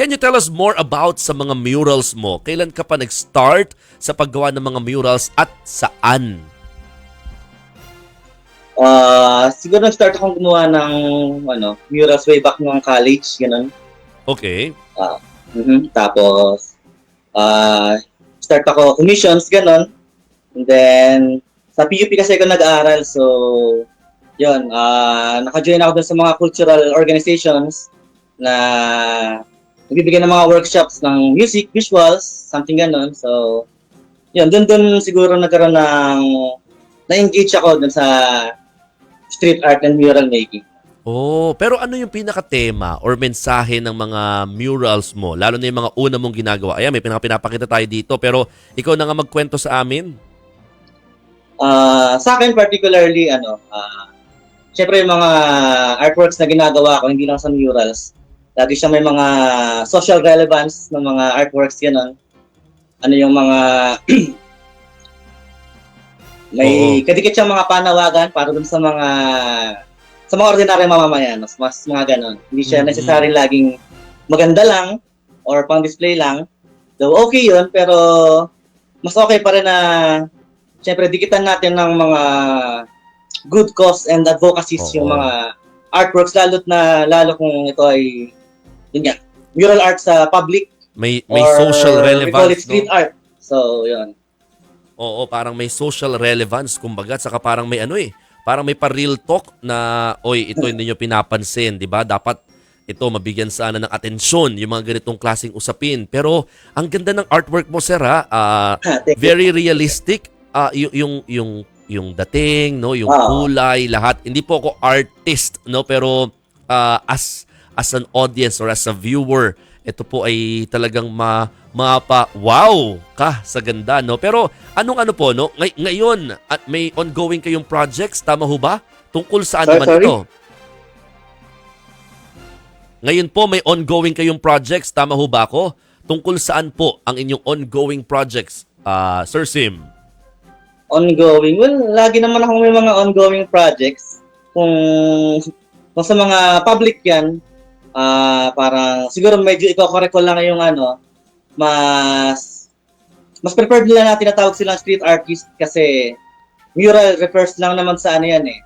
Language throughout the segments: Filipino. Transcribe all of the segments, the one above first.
Can you tell us more about sa mga murals mo? Kailan ka pa nag-start sa paggawa ng mga murals at saan? Ah, siguro nag-start akong gumawa ng ano, murals way back nung college, ganun. Okay. Mhm. Tapos ah start ako commissions ganun. And then sa PUP kasi ako nag-aaral so yun, ah naka-join ako dun sa mga cultural organizations na nagbibigay ng mga workshops ng music, visuals, something ganun. So yun, dun dun siguro nagkaroon ng na-engage ako dun sa street art and mural making. Oh, pero ano yung pinaka-tema or mensahe ng mga murals mo? Lalo na yung mga una mong ginagawa. Ayan, may pinapakita tayo dito. Pero ikaw na nga magkwento sa amin. Ah, sa akin particularly ano, ah syempre yung mga artworks na ginagawa ko hindi lang sa murals. Lagi siya may mga social relevance ng mga artworks ganun. Ano yung mga may Oo. kadikit siyang mga panawagan para dun sa mga sa mga ordinaryong mamamayan, mas, mas mga ganun. Hindi siya Mhm. necessary laging maganda lang or pang display lang. Though okay yun, pero mas okay pa rin na Siyempre, dikitan natin ng mga good cause and advocacies Oo. yung mga artworks, lalo't na, lalo kung ito ay, yun nga, mural art sa public May may or social we call it relevance, street no? art. So, yun. Oo, parang may social relevance kumbaga, saka parang may ano eh, parang may pa-real talk na oy, ito hindi niyo pinapansin, 'di ba? Dapat ito mabigyan sana ng atensyon yung mga ganitong klaseng usapin. Pero ang ganda ng artwork mo, sir, ha? You. very realistic ah y- yung yung yung dating no yung kulay lahat hindi po ako artist no pero ah, as as an audience or as a viewer ito po ay talagang ma mapa wow ka sa ganda no pero anong ano po no ngay- ngayon at may ongoing kayong projects tama ho ba tungkol saan Sorry, naman sorry? ito ngayon po may ongoing kayong projects tama ho ba ako tungkol saan po ang inyong ongoing projects ah Sir Sim Ongoing. Well, lagi naman akong may mga ongoing projects. Kung, kung sa mga public yan, ah parang siguro medyo iko-correct ko lang yung ano, mas mas preferred nila na tinatawag silang street artist kasi mural refers lang naman sa ano yan eh.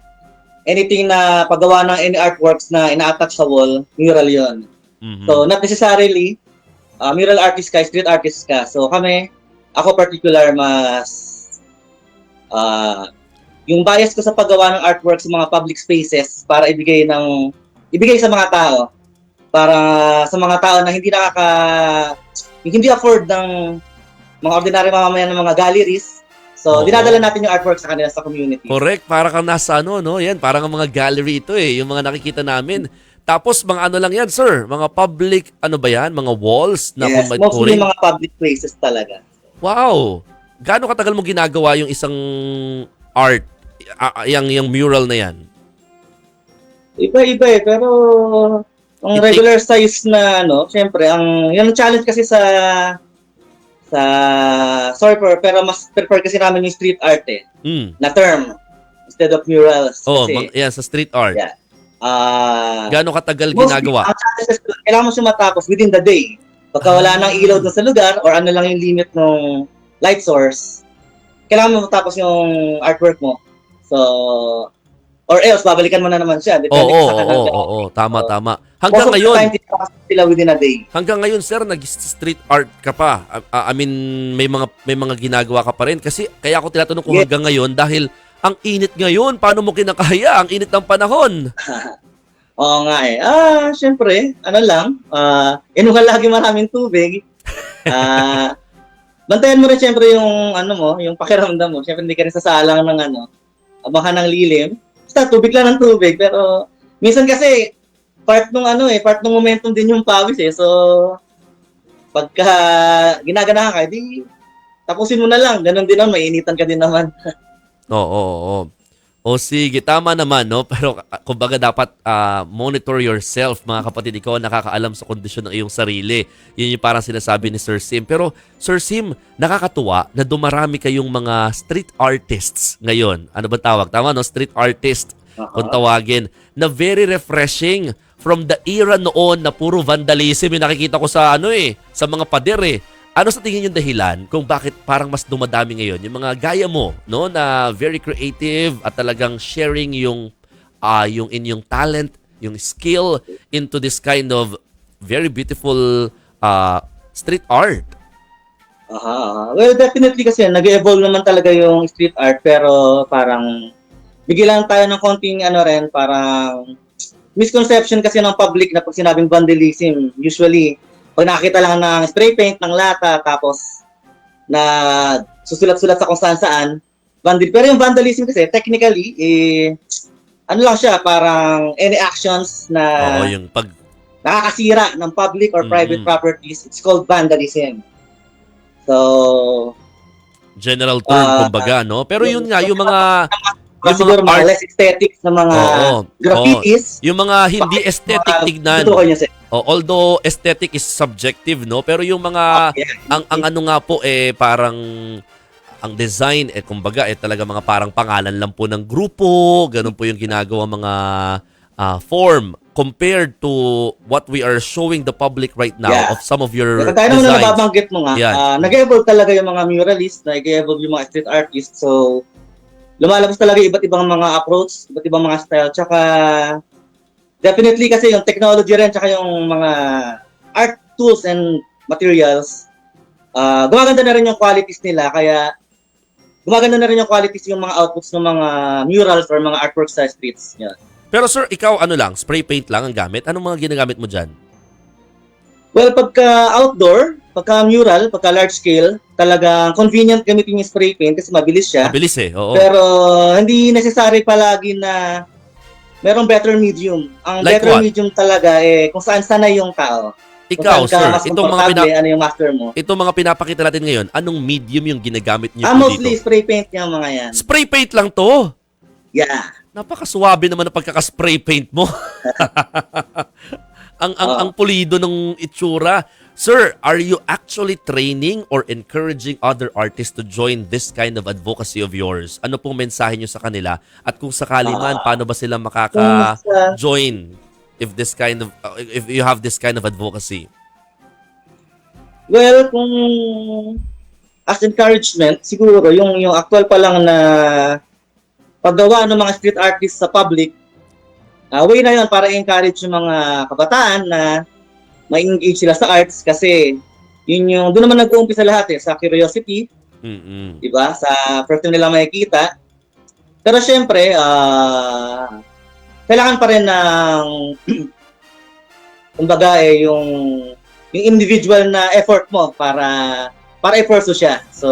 Anything na paggawa ng any artworks na ina-attach sa wall, mural yon. Mhm. So, not necessarily, uh, mural artist ka, street artist ka. So, kami, ako particular, mas, uh, yung bias ko sa paggawa ng artwork sa mga public spaces para ibigay ng, ibigay sa mga tao. Para sa mga tao na hindi nakaka, hindi afford ng mga ordinary mamamayan ng mga galleries. So, Oo. dinadala natin yung artwork sa kanila sa community. Correct, para kang nasa ano, no? Yan, parang ang mga gallery ito eh, yung mga nakikita namin. Tapos mga ano lang yan, sir, mga public, ano ba yan? Mga walls na yes, kung mostly mga public places talaga. Wow! Gaano katagal mo ginagawa yung isang art, ah, yung, yung mural na yan? Iba-iba eh, pero ang It regular size na ano, syempre, ang yan ang challenge kasi sa sa Sorper, pero mas prefer kasi namin yung street art eh, Hmm. na term instead of murals. Oh, kasi, mang- yan, sa street art. Yeah. ah Gaano katagal mostly, ginagawa? Ang challenges, kailangan mo siya matapos within the day. Pagka wala nang ilaw doon sa lugar or ano lang yung limit ng light source, kailangan mo matapos yung artwork mo. So, or else, babalikan mo na naman siya. Depende oo, sa oo, oo, oo, tama, So, tama. Hanggang ngayon, time, sila within a day. Hanggang ngayon sir, nag-street art ka pa. I, I mean, may mga may mga ginagawa ka pa rin kasi kaya ako tinatanong kung Yes. hanggang ngayon dahil ang init ngayon, paano mo kinakaya? Ang init ng panahon. Oo nga eh. Ah, syempre, ano lang, ah, inuha lagi maraming tubig. Ah, bantayan mo rin syempre yung ano mo, yung pakiramdam mo. Syempre hindi ka rin sasalang ng ano, abahan ng lilim. Basta tubig lang ng tubig, pero minsan kasi part nung ano eh, part nung momentum din yung pawis eh. So pagka ginaganahan ka, di tapusin mo na lang. Ganon din naman, mainitan ka din naman. Oo, oo, oo. O sige, tama naman, no? Pero kumbaga dapat ah, monitor yourself, mga kapatid. Ikaw nakakaalam sa kondisyon ng iyong sarili. Yun yung parang sinasabi ni Sir Sim. Pero Sir Sim, nakakatuwa na dumarami kayong mga street artists ngayon. Ano ba tawag? Tama, no? Street artist kung tawagin, na very refreshing from the era noon na puro vandalism yung nakikita ko sa ano eh, sa mga pader eh. Ano sa tingin yung dahilan kung bakit parang mas dumadami ngayon yung mga gaya mo, no, na very creative at talagang sharing yung ah yung inyong talent, yung skill into this kind of very beautiful ah street art. Aha. Well, definitely kasi nag-evolve naman talaga yung street art pero parang bigyan tayo ng konting ano rin, parang misconception kasi ng public na pag sinabing vandalism, usually pag nakakita lang ng spray paint ng lata tapos na susulat-sulat sa kung saan saan, vandal. Pero yung vandalism kasi technically eh ano lang siya, parang any actions na Oo, yung pag nakakasira ng public or private Mhm. properties, it's called vandalism. So, general term Ah, kumbaga, no? Pero yun nga yung mga Yung siguro mga art- less aesthetic na mga Oo, graffitis. yung mga hindi aesthetic mga tignan. tutukoy niya sa- Oh, although aesthetic is subjective, no? Pero yung mga Yeah. ang ang ano nga po eh parang ang design eh kumbaga eh talaga mga parang pangalan lang po ng grupo, ganun po yung ginagawa mga ah, form compared to what we are showing the public right now Yeah. of some of your Kaya naman na nababanggit mo nga, Yan. ah, nag-evolve talaga yung mga muralists, nag-evolve yung mga street artists. So, lumalabas talaga iba't ibang mga approach, iba't ibang mga style. Tsaka, definitely kasi yung technology rin, tsaka yung mga art tools and materials, ah gumaganda na rin yung qualities nila. Kaya, gumaganda na rin yung qualities yung mga outputs ng mga murals or mga artworks sa streets. Yan. Pero sir, ikaw ano lang, spray paint lang ang gamit? Anong mga ginagamit mo diyan? Well, pagka outdoor, pagka mural, pagka large scale, talagang convenient gamitin yung spray paint kasi mabilis siya. Mabilis eh. Oo. Pero hindi necessary palagi na merong better medium. Ang Like better what? medium talaga eh kung saan sanay yung tao. Ikaw, sir, itong mga pina- ano yung master mo. itong mga pinapakita natin ngayon, anong medium yung ginagamit niyo Ah, mostly dito? spray paint yung mga yan. Spray paint lang to. Yeah. Napakasuwabe naman ang pagkaka-spray paint mo. ang ang Oo. ang pulido ng itsura. Sir, are you actually training or encouraging other artists to join this kind of advocacy of yours? Ano pong mensahe niyo sa kanila? At kung sakali man, paano ba sila makaka-join if this kind of uh, if you have this kind of advocacy? well, kung as encouragement, siguro yung yung actual pa lang na paggawa ng mga street artists sa public, ah, way na yun para encourage yung mga kabataan na ma-engage sila sa arts kasi yun yung, doon naman nag-uumpisa lahat eh, sa curiosity, Mm-mm. di ba? Sa first time nila makikita. Pero syempre, ah, kailangan pa rin ng, kumbaga eh, yung, yung individual na effort mo para, para i-pursue siya. So,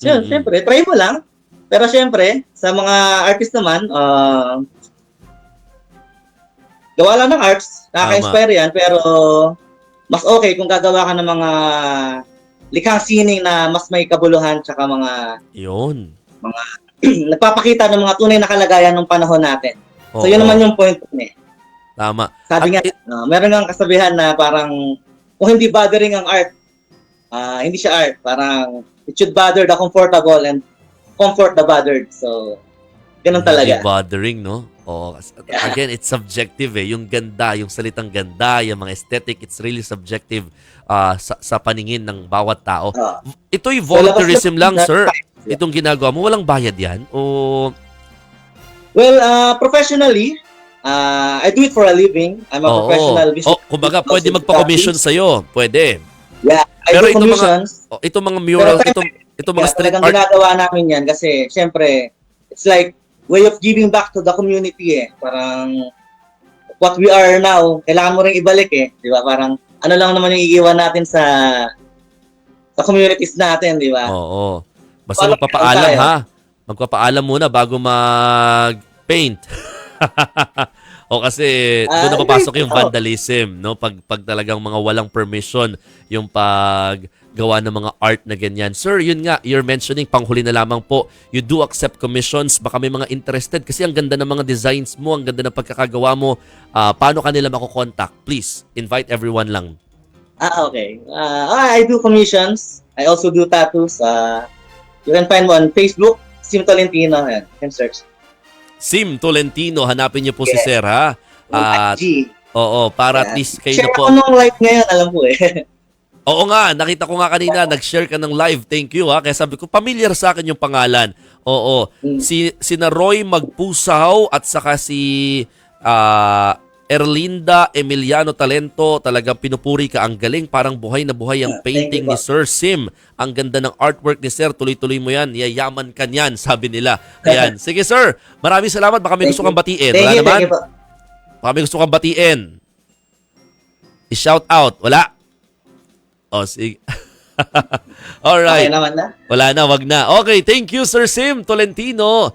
so Mhm. syempre, try mo lang. Pero syempre, sa mga artist naman, ah, gawa lang ng arts, nakaka-inspire yan, pero mas okay kung gagawa ka ng mga likhang sining na mas may kabuluhan tsaka mga Yun. nagpapakita ng mga tunay na kalagayan ng panahon natin. Oo, So yun naman yung point ko eh. Tama. Sabi nga, At it- uh, meron nga kasabihan na parang kung hindi bothering ang art, ah, hindi siya art. Parang it should bother the comfortable and comfort the bothered. So, ganun Hindi talaga. bothering, no? Oo. Again, it's subjective eh. Yung ganda, yung salitang ganda, yung mga aesthetic, it's really subjective ah, sa, sa paningin ng bawat tao. Ah. Ito'y volunteerism lang, sir. Itong ginagawa mo, walang bayad yan? O, Well, uh, professionally, uh, I do it for a living. I'm a oo. professional business. Oh, kumbaga, pwede magpa-commission sa'yo. Pwede. Yeah, I Pero do itong mga- commissions. O, itong mga mural, Pero- itong, itong mga Kaya street talagang art, ginagawa namin yan kasi syempre, it's like way of giving back to the community eh. Parang what we are now, kailangan mo rin ibalik eh. Di ba? Parang ano lang naman yung iiwan natin sa sa communities natin, di ba? Oo. Basta Paano magpapaalam ha. Magpapaalam muna bago mag-paint. o kasi doon Ah, na papasok yung oh. vandalism, no? Pag pag talagang mga walang permission yung paggawa ng mga art na ganyan. Sir, yun nga, you're mentioning panghuli na lamang po, you do accept commissions, baka may mga interested kasi ang ganda ng mga designs mo, ang ganda ng pagkakagawa mo. Ah, paano kanila mako-contact? Please, invite everyone lang. Ah, okay. Uh, I do commissions. I also do tattoos. Uh, you can find mo on Facebook, Sim Tolentino. Yan, you can search. Sim Tolentino, hanapin niyo po si Yes. Sir ha. At, IG. oo, para at Ayan. least kayo Share na po. ako nung live ngayon, alam ko eh. Oo nga, nakita ko nga kanina, nag-share ka ng live. Thank you ha. Kaya sabi ko, familiar sa akin yung pangalan. Oo. Mm. Si, sina Roy Magpusaw at saka si ah, Erlinda Emiliano Talento. Talagang pinupuri ka. Ang galing. Parang buhay na buhay ang Ah, painting ni. Sir Sim. Ang ganda ng artwork ni Sir. Tuloy-tuloy mo yan. Yayaman ka niyan, sabi nila. Ayan. Sige sir, maraming salamat. Baka may gusto kang batiin. Thank Wala you, naman? thank you po. Baka may gusto kang batiin. I-shout out. Wala? O, sige. Okay Alright. naman na. Wala na, wag na. Okay, thank you Sir Sim Tolentino.